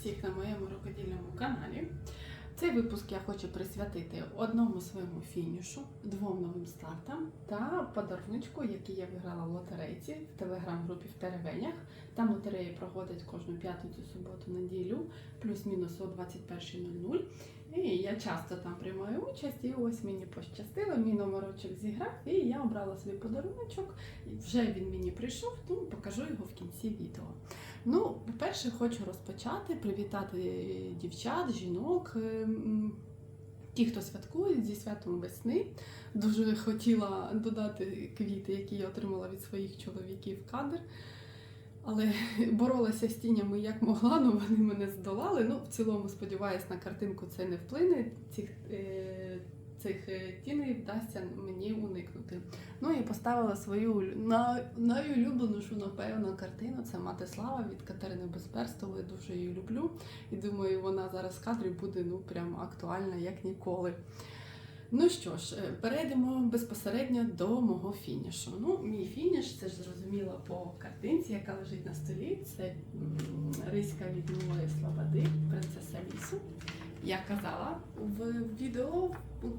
всіх на моєму рукодільному каналі. Цей випуск я хочу присвятити одному своєму фінішу, двом новим стартам та подаруночку, який я виграла в лотерейці в телеграм-групі в Теревенях. Там лотереї проходять кожну п'ятницю, суботу, неділю, плюс-мінус о 21.00. І я часто там приймаю участь, і ось мені пощастило, мій номерочок зіграв, і я обрала свій подаруночок. Вже він мені прийшов, тому покажу його в кінці відео. Ну, по-перше, хочу розпочати, привітати дівчат, жінок, ем, ті, хто святкує зі святом весни. Дуже хотіла додати квіти, які я отримала від своїх чоловіків кадр. Але боролася з тінями як могла, але вони мене здолали. Ну, в цілому, сподіваюся, на картинку це не вплине. Е, цих е, тіней вдасться мені уникнути. Ну і поставила свою улю- на, найулюбленішу, напевно, картину. Це Мати Слава від Катерини Безперстової. Дуже її люблю. І думаю, вона зараз в кадрі буде ну, прямо актуальна, як ніколи. Ну що ж, е, перейдемо безпосередньо до мого фінішу. Ну, мій фініш, це ж зрозуміло по картинці, яка лежить на столі. Це риська від Милої Слободи, принцеса лісу. Я казала в відео,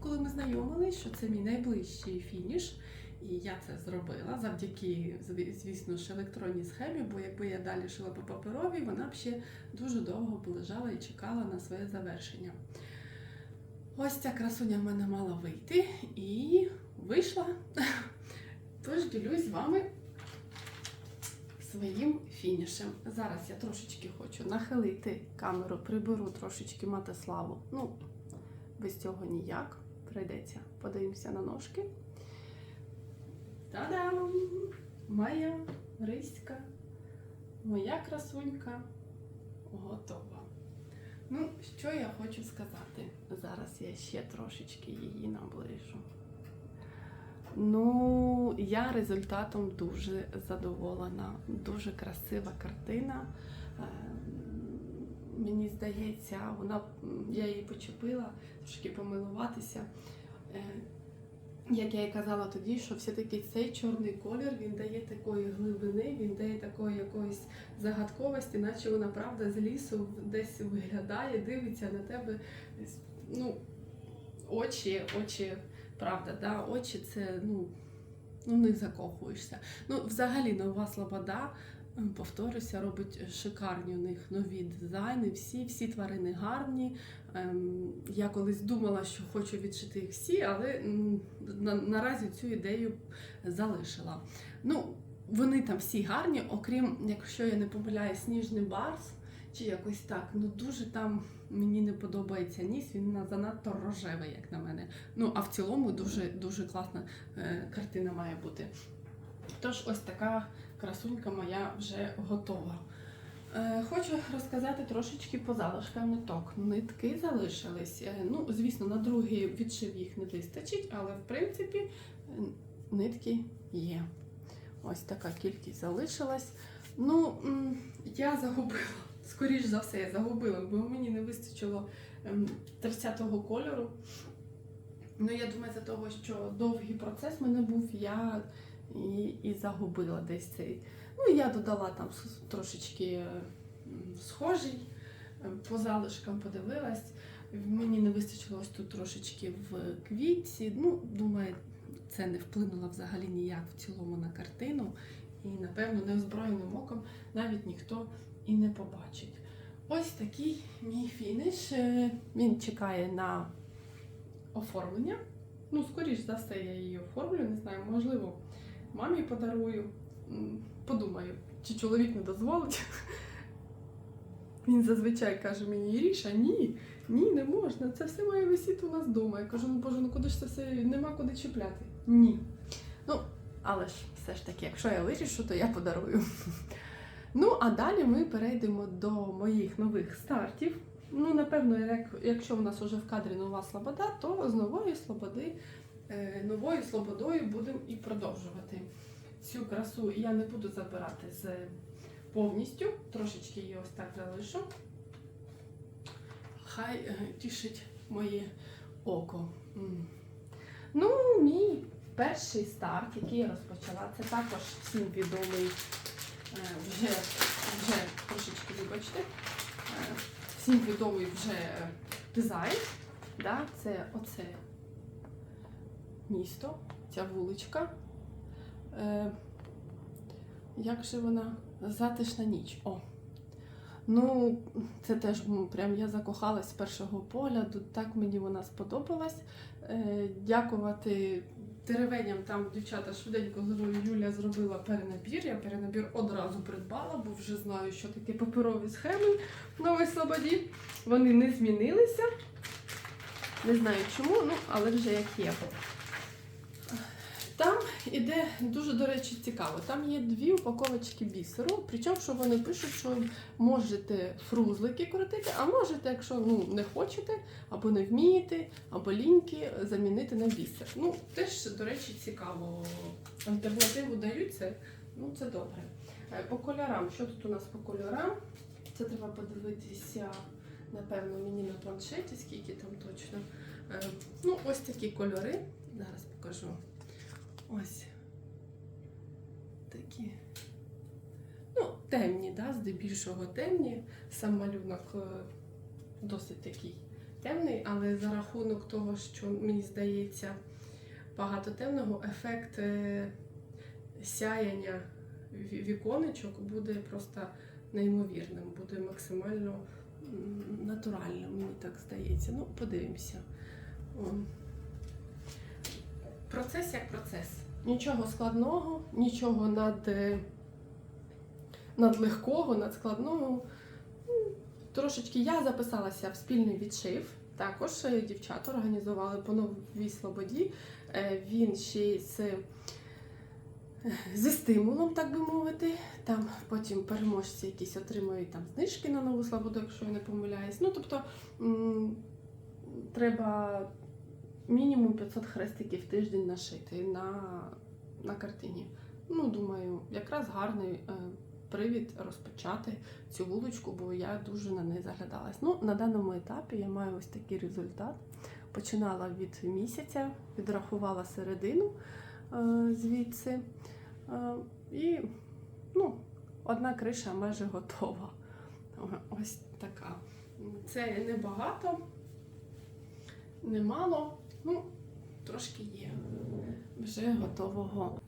коли ми знайомились, що це мій найближчий фініш. І я це зробила завдяки, звісно ж, електронній схемі, бо якби я далі шила по паперовій, вона б ще дуже довго б лежала і чекала на своє завершення. Ось ця красуня в мене мала вийти і вийшла. Тож ділюсь з вами своїм фінішем. Зараз я трошечки хочу нахилити камеру, приберу трошечки мати славу. Ну, без цього ніяк. Прийдеться. Подивимося на ножки. Та-дам! Моя риська, моя красунька готова. Ну, що я хочу сказати? Зараз я ще трошечки її наближу. Ну, я результатом дуже задоволена. Дуже красива картина. Е, Мені здається, вона, я її почепила, трошки помилуватися. Е, Як я і казала тоді, що все-таки цей чорний колір він дає такої глибини, він дає такої якоїсь загадковості, наче вона правда з лісу десь виглядає, дивиться на тебе. Ну, очі, очі, правда, да, очі це ну, ну не закохуєшся. Ну, взагалі, нова слобода, ем, повторюся, робить шикарні у них нові дизайни. Всі, всі тварини гарні. Ем, Я колись думала, що хочу відшити їх всі, але наразі цю ідею залишила. Ну, вони там всі гарні, окрім, якщо я не помиляю, сніжний барс. Чи якось так. Ну дуже там мені не подобається ніс, він занадто рожевий, як на мене. Ну, а в цілому дуже дуже класна е, картина має бути. Тож, ось така красунька моя вже готова. Е, Хочу розказати трошечки по залишкам ниток. Нитки залишились. Е, Ну, звісно, на другий відшив їх не вистачить, але в принципі нитки є. Ось така кількість залишилась. Ну, я загубила. Скоріш за все, я загубила, бо мені не вистачило ем, 30-го кольору. Ну, я думаю, за того, що довгий процес в мене був, я і, і загубила десь цей. Ну, я додала там трошечки схожий, ем, по залишкам подивилась. Мені не вистачило ось тут трошечки в квітці. Ну, думаю, це не вплинуло взагалі ніяк в цілому на картину. І, напевно, неозброєним оком навіть ніхто і не побачить. Ось такий мій фініш. Е, Він чекає на оформлення. Ну, скоріш за все, я її оформлю. Не знаю, можливо, мамі подарую. Подумаю, чи чоловік не дозволить. Він зазвичай каже мені, Іріша, ні, ні, не можна. Це все має висіти у нас вдома. Я кажу, ну боже, ну куди ж це все нема куди чіпляти? Ні. Ну, але ж все ж таки, якщо я вирішу, то я подарую. Ну, а далі ми перейдемо до моїх нових стартів. Ну, напевно, як, якщо в нас вже в кадрі нова слобода, то з нової слободи, е, новою слободою будемо і продовжувати. Цю красу я не буду забирати з повністю, трошечки її ось так залишу. Хай е, тішить моє око. Ну, мій перший старт, який я розпочала, це також всім відомий вже, вже трошечки, вибачте, е, всім відомий вже дизайн. Да? Це оце місто, ця вуличка. Е, як же вона? Затишна ніч. О. Ну, це теж прям я закохалась з першого погляду. Так мені вона сподобалась. Е, дякувати теревеням там дівчата швиденько Юля зробила перенабір. Я перенабір одразу придбала, бо вже знаю, що таке паперові схеми в Новій Слободі. Вони не змінилися. Не знаю чому, ну але вже як є. Там іде дуже, до речі, цікаво. Там є дві упаковочки бісеру. Причому, що вони пишуть, що можете фрузлики крутити, а можете, якщо ну, не хочете, або не вмієте, або ліньки, замінити на бісер. Ну, теж, до речі, цікаво. Альтернативу дають це, ну це добре. Е, По кольорам, що тут у нас по кольорам? Це треба подивитися, напевно, мені на планшеті, скільки там точно. Е, Ну, ось такі кольори. Зараз покажу. Ось. Такі. Ну, темні, да, здебільшого темні. Сам малюнок е, досить такий темний, але за рахунок того, що мені здається, багато темного, ефект е, сяяння віконечок буде просто неймовірним, буде максимально натуральним, мені так здається. Ну, подивимося. Процес як процес. Нічого складного, нічого над, е, надлегкого, надскладного. Трошечки я записалася в спільний відшив. Також е, дівчата організували по новій слободі. Е, Він ще з, зі стимулом, так би мовити. Там потім переможці якісь отримують там знижки на нову слободу, якщо я не помиляюсь. Ну, тобто треба мінімум 500 хрестиків тиждень нашити на, на картині. Ну, думаю, якраз гарний е, привід розпочати цю вуличку, бо я дуже на неї заглядалась. Ну, на даному етапі я маю ось такий результат. Починала від місяця, відрахувала середину е, звідси. Е, і ну, одна криша майже готова. Ось така. Це небагато, немало, ну, трошки є вже готового.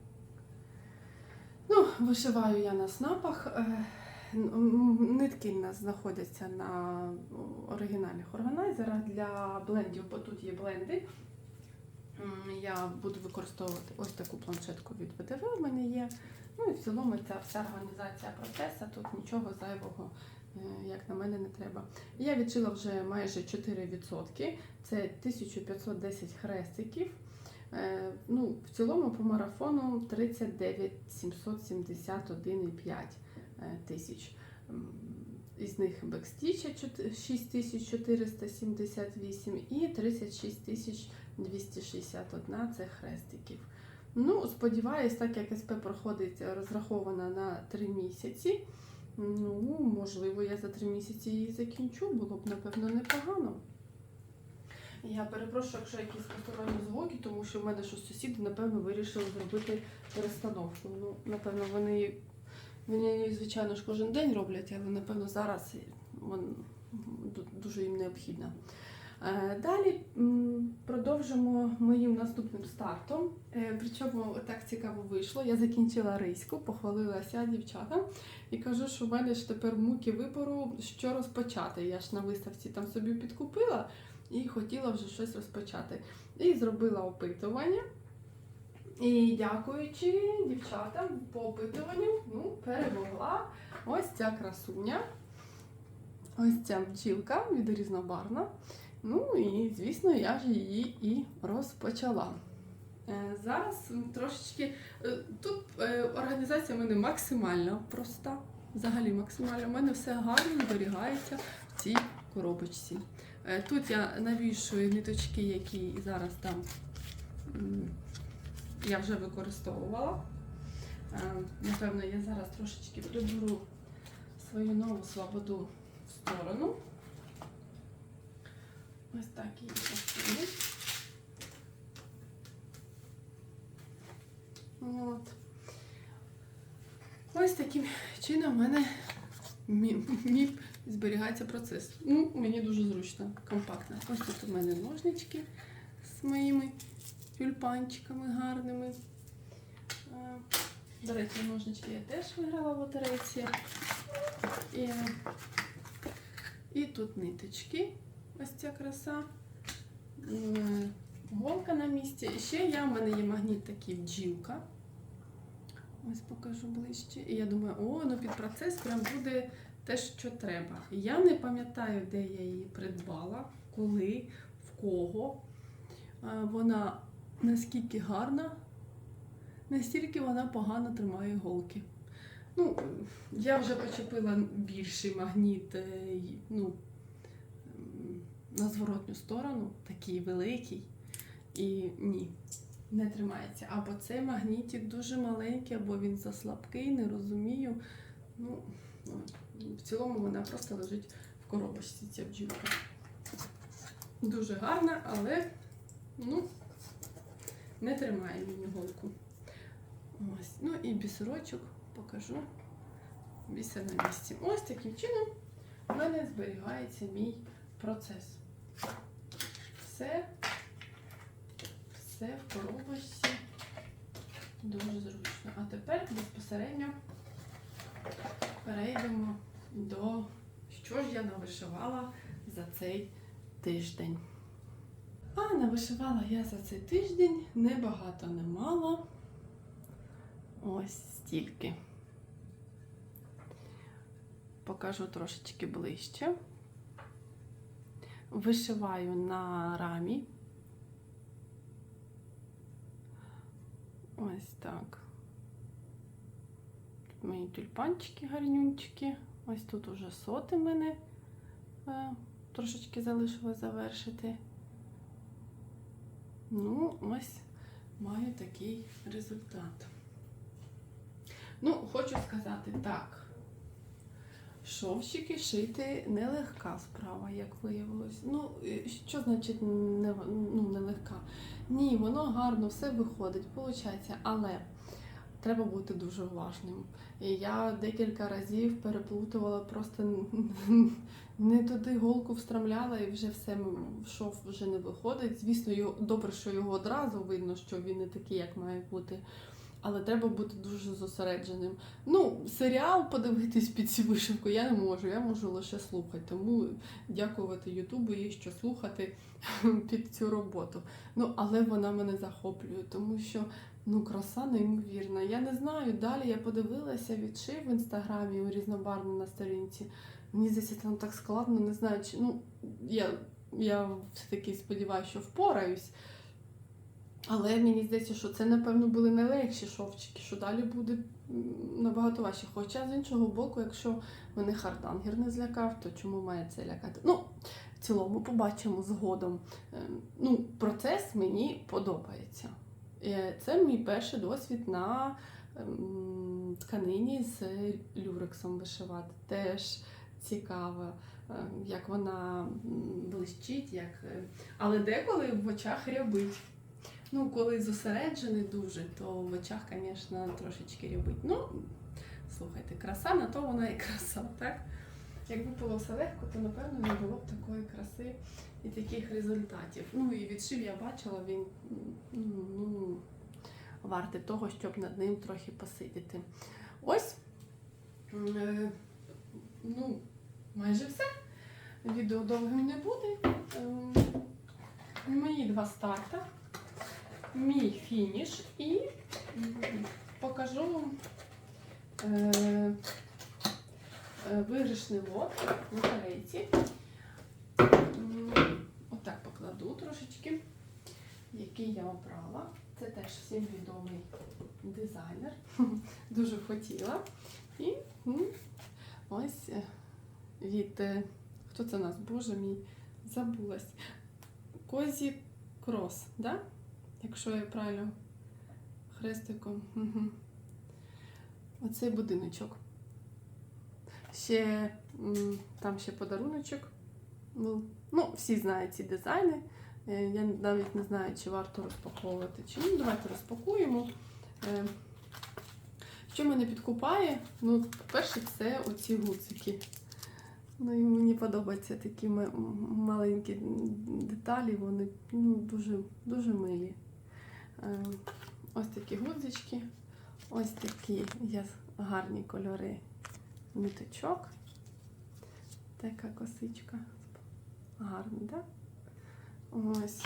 Ну, вишиваю я на снапах. Е, Нитки в нас знаходяться на оригінальних органайзерах для блендів, бо тут є бленди. Я буду використовувати ось таку планшетку від ВТВ в мене є. Ну і в цілому ця вся організація процесу, тут нічого зайвого, як на мене, не треба. Я відшила вже майже 4%, це 1510 хрестиків. Е, Ну, в цілому по марафону 39 771,5 е, тисяч. Із них бекстіча 6478 і 36 тисяч 261 це хрестиків. Ну, сподіваюсь, так як СП проходить е, розрахована на 3 місяці. Ну, можливо, я за три місяці її закінчу, було б, напевно, непогано. Я перепрошую, якщо якісь посторонні звуки, тому що в мене щось сусіди, напевно, вирішили зробити перестановку. Ну, напевно, вони, вони, звичайно ж, кожен день роблять, але напевно зараз вон, дуже їм необхідно. Е, Далі продовжимо моїм наступним стартом. Е, Причому так цікаво вийшло. Я закінчила рейську, похвалилася дівчатам і кажу, що в мене ж тепер муки вибору, що розпочати. Я ж на виставці там собі підкупила і хотіла вже щось розпочати. І зробила опитування. І дякуючи дівчатам по опитуванню, ну, перемогла ось ця красуня. Ось ця бджілка від різнобарна. Ну і, звісно, я ж її і розпочала. Е, Зараз трошечки е, тут е, організація в мене максимально проста. Взагалі максимально. У мене все гарно зберігається в цій коробочці. Тут я навішую ниточки, які зараз там я вже використовувала. Напевно, я зараз трошечки приберу свою нову свободу в сторону. Ось так її посуну. От. Ось таким чином в мене мій зберігається процес. Ну, мені дуже зручно, компактно. Ось тут у мене ножнички з моїми тюльпанчиками гарними. До речі, ножнички я теж виграла в лотерейці. І, і тут ниточки. Ось ця краса. Голка на місці. І ще я, в мене є магніт такий бджілка. Ось покажу ближче. І я думаю, о, ну під процес прям буде те, що треба. Я не пам'ятаю, де я її придбала, коли, в кого. Вона наскільки гарна, настільки вона погано тримає голки. Ну, я вже почепила більший магніт е, ну, на зворотню сторону, такий великий. І ні, не тримається. Або цей магнітик дуже маленький, або він заслабкий, не розумію. Ну, в цілому вона просто лежить в коробочці, ця бджілка. Дуже гарна, але ну, не тримає мені голку. Ось. Ну і бісерочок покажу. Бісер на місці. Ось таким чином в мене зберігається мій процес. Все, все в коробочці. Дуже зручно. А тепер безпосередньо перейдемо до що ж я навишивала за цей тиждень. А навишивала я за цей тиждень небагато не мало. Ось стільки. Покажу трошечки ближче. Вишиваю на рамі. Ось так. Тут мої тюльпанчики гарнюнчики. Ось тут уже соти мене е, трошечки залишилось завершити. Ну, ось маю такий результат. Ну, хочу сказати так. Шовчики шити нелегка справа, як виявилось. Ну, що значить не, ну, нелегка? Ні, воно гарно, все виходить, виходить, але треба бути дуже уважним. Я декілька разів переплутувала, просто не туди голку встромляла і вже все шов вже не виходить. Звісно, його, добре, що його одразу видно, що він не такий, як має бути. Але треба бути дуже зосередженим. Ну, серіал подивитись під цю вишивку я не можу, я можу лише слухати. Тому дякувати Ютубу є що слухати під цю роботу. Ну, але вона мене захоплює, тому що ну, краса неймовірна. Я не знаю. Далі я подивилася відшив в інстаграмі у різнобарвно на сторінці. Мені здається, там так складно, не знаю, чи ну я, я все-таки сподіваюся, що впораюсь. Але мені здається, що це, напевно, були найлегші шовчики, що далі буде набагато важче. Хоча з іншого боку, якщо мене хардангер не злякав, то чому має це лякати? Ну, в цілому побачимо згодом. Е, Ну, процес мені подобається. Е, Це мій перший досвід на ем, тканині з люрексом вишивати. Теж цікаво, е, як вона блищить, як... але деколи в очах рябить. Ну, коли зосереджений дуже, то в очах, звісно, трошечки рябить. Ну, слухайте, краса на то вона і краса, так? Якби було все легко, то напевно не було б такої краси і таких результатів. Ну і відшив я бачила, він м, ну, вартий того, щоб над ним трохи посидіти. Ось. Е, Ну, майже все. Відео довгим не буде. Ем, Мої два старта мій фініш і покажу вам е, е, виграшний лот в лотерейці. М, Отак покладу трошечки, який я обрала. Це теж всім відомий дизайнер. Дуже хотіла. І ось е, від е, хто це у нас? Боже мій, забулась. Козі Крос, да? Якщо я правильно хрестиком. Угу. Оцей будиночок. Ще там ще подаруночок. Ну, всі знають ці дизайни. Е, Я навіть не знаю, чи варто розпаковувати чи ні. Давайте розпакуємо. Е, Що мене підкупає? Ну, по-перше, це оці гуцики. Ну і мені подобаються такі маленькі деталі, вони ну, дуже, дуже милі. Е, Ось такі гудзички, ось такі є гарні кольори ниточок. Така косичка. Гарний, так? Да? Ось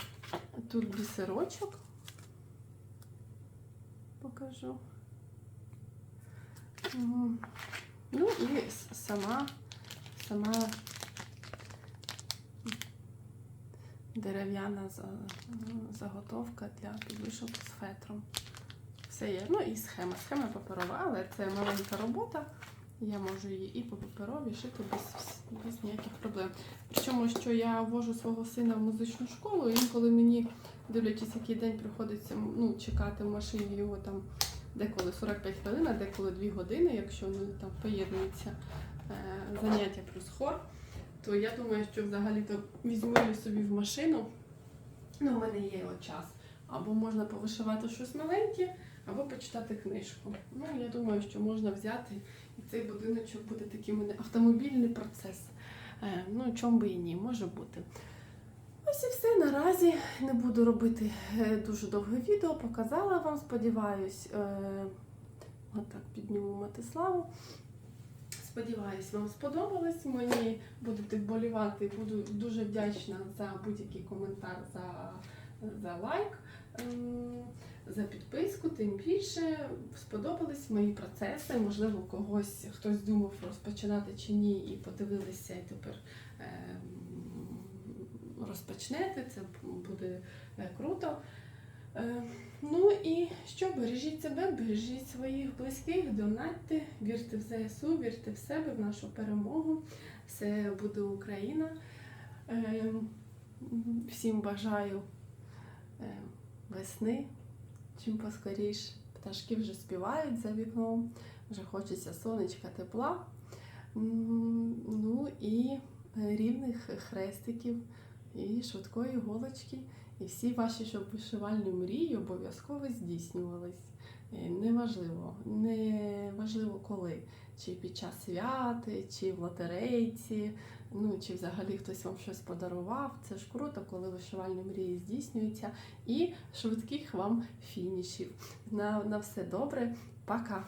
тут бісерочок. Покажу. Ну і сама, сама дерев'яна заготовка для підвишок з фетром. Все є. Ну і схема. Схема паперова, але це маленька робота. Я можу її і по паперові шити без, без ніяких проблем. Причому, що я вожу свого сина в музичну школу, і інколи мені, дивлячись, який день приходиться ну, чекати в машині його там деколи 45 хвилин, а деколи 2 години, якщо ну, там поєднується е, заняття плюс хор, то я думаю, що взагалі-то візьму її собі в машину. Ну, в мене є от час. Або можна повишивати щось маленьке, або почитати книжку. Ну, я думаю, що можна взяти і цей будиночок буде такий мене автомобільний процес. Е, ну, чому би і ні, може бути. Ось і все наразі. Не буду робити е, дуже довге відео, показала вам, сподіваюсь, е, отак підніму Матиславу. Сподіваюсь, вам сподобалось. Мені будете вболівати. Буду дуже вдячна за будь-який коментар, за, за лайк, ем, за підписку. Тим більше сподобались мої процеси. Можливо, когось хтось думав розпочинати чи ні, і подивилися, і тепер ем, розпочнете. Це буде е, круто. Е, Ну і що, бережіть себе, бережіть своїх близьких, донатьте, вірте в ЗСУ, вірте в себе, в нашу перемогу. Все буде Україна. Е, Всім бажаю е, весни, чим поскоріш. Пташки вже співають за вікном, вже хочеться сонечка, тепла. Ну і рівних хрестиків, і швидкої голочки. І всі ваші щоб вишивальні мрії обов'язково здійснювались. Е, Неважливо, коли, чи під час святи, чи в лотерейці, ну чи взагалі хтось вам щось подарував. Це ж круто, коли вишивальні мрії здійснюються. І швидких вам фінішів. На, на все добре. Пока!